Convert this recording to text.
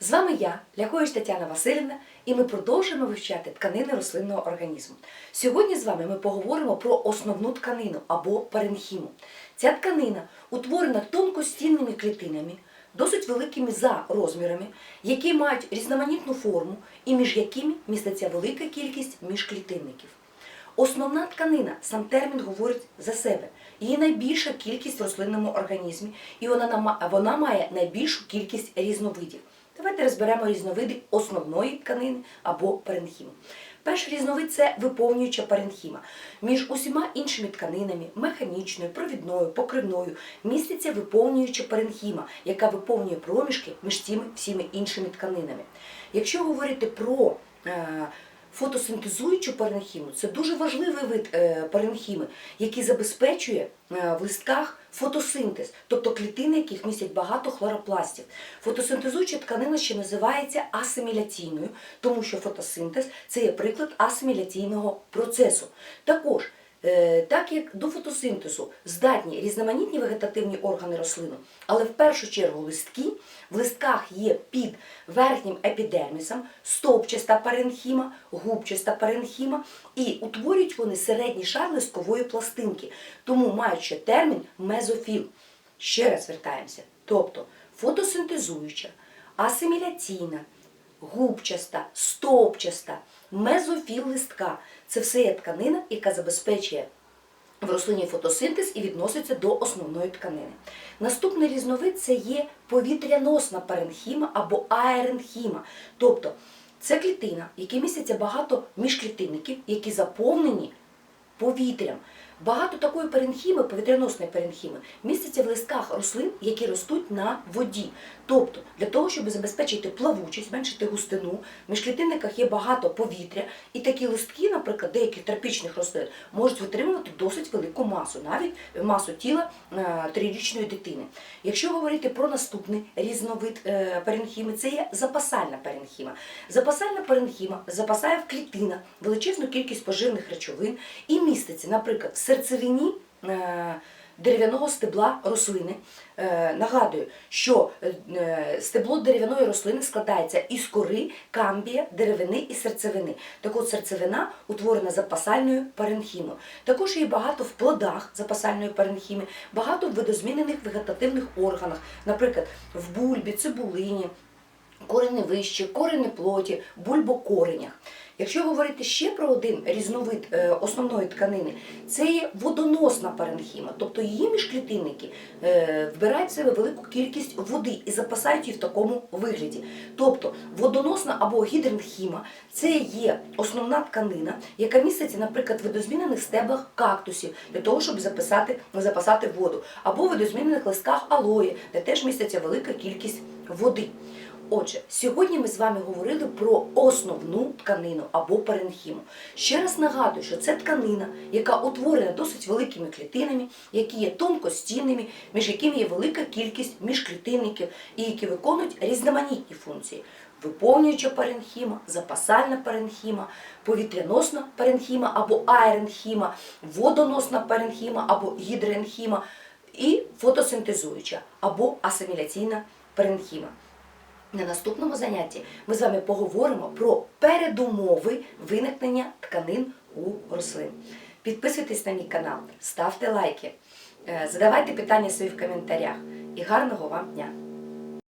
З вами я, Ляхович Тетяна Васильівна, і ми продовжуємо вивчати тканини рослинного організму. Сьогодні з вами ми поговоримо про основну тканину або паренхіму. Ця тканина утворена тонкостінними клітинами, досить великими за розмірами, які мають різноманітну форму і між якими міститься велика кількість міжклітинників. Основна тканина, сам термін говорить за себе. Її найбільша кількість в рослинному організмі, і вона, вона має найбільшу кількість різновидів. Давайте розберемо різновиди основної тканини або паренхіми. Перший різновид це виповнююча паренхіма. Між усіма іншими тканинами, механічною, провідною, покривною, міститься виповнююча паренхіма, яка виповнює проміжки між цими всіми іншими тканинами. Якщо говорити про е, фотосинтезуючу паренхіму це дуже важливий вид е, паренхіми, який забезпечує е, в листках фотосинтез, тобто клітини, яких містять багато хлоропластів. Фотосинтезуюча тканина ще називається асиміляційною, тому що фотосинтез це є приклад асиміляційного процесу. Також Так як до фотосинтезу здатні різноманітні вегетативні органи рослини, але в першу чергу листки, в листках є під верхнім епідермісом стовпчаста паренхіма, губчаста паренхіма, і утворюють вони середній шар листкової пластинки, тому ще термін мезофіл. Ще раз вертаємося. Тобто фотосинтезуюча, асиміляційна, губчаста, стовпчаста, мезофіл листка це все є тканина, яка забезпечує в рослині фотосинтез і відноситься до основної тканини. Наступний різновид це є повітряносна паренхіма або аеренхіма. Тобто це клітина, в якій міститься багато міжклітинників, які заповнені повітрям. Багато такої паренхіми, повітряносної паренхіми, міститься в листках рослин, які ростуть на воді. Тобто, для того, щоб забезпечити плавучість, зменшити густину, в міжклітинниках є багато повітря, і такі листки, наприклад, деяких тропічних рослин, можуть витримувати досить велику масу, навіть масу тіла е, трирічної дитини. Якщо говорити про наступний різновид е, паренхіми, це є запасальна паренхіма. Запасальна паренхіма запасає в клітинах величезну кількість поживних речовин і міститься, наприклад, в серцевині. е, Дерев'яного стебла рослини. Е, нагадую, що е, стебло дерев'яної рослини складається із кори, камбія, деревини і серцевини. Так от серцевина утворена запасальною паренхімою. Також є багато в плодах запасальної паренхіми, багато в видозмінених вегетативних органах, наприклад, в бульбі, цибулині, кореневищі, коренеплоті, бульбокоренях. Якщо говорити ще про один різновид е, основної тканини, це є водоносна паренхіма, тобто її міжклітинники е, вбирають в себе велику кількість води і запасають її в такому вигляді. Тобто водоносна або гідренхіма це є основна тканина, яка міститься, наприклад, в видозмінених стеблах кактусів для того, щоб записати, запасати воду, або в видозмінених листках алої, де теж міститься велика кількість води. Отже, сьогодні ми з вами говорили про основну тканину або паренхіму. Ще раз нагадую, що це тканина, яка утворена досить великими клітинами, які є тонкостінними, між якими є велика кількість міжклітинників і які виконують різноманітні функції. Виповнююча паренхіма, запасальна паренхіма, повітряносна паренхіма або аеренхіма, водоносна паренхіма або гідренхіма і фотосинтезуюча або асиміляційна паренхіма. На наступному занятті ми з вами поговоримо про передумови виникнення тканин у рослин. Підписуйтесь на мій канал, ставте лайки, е, задавайте питання свої в коментарях і гарного вам дня!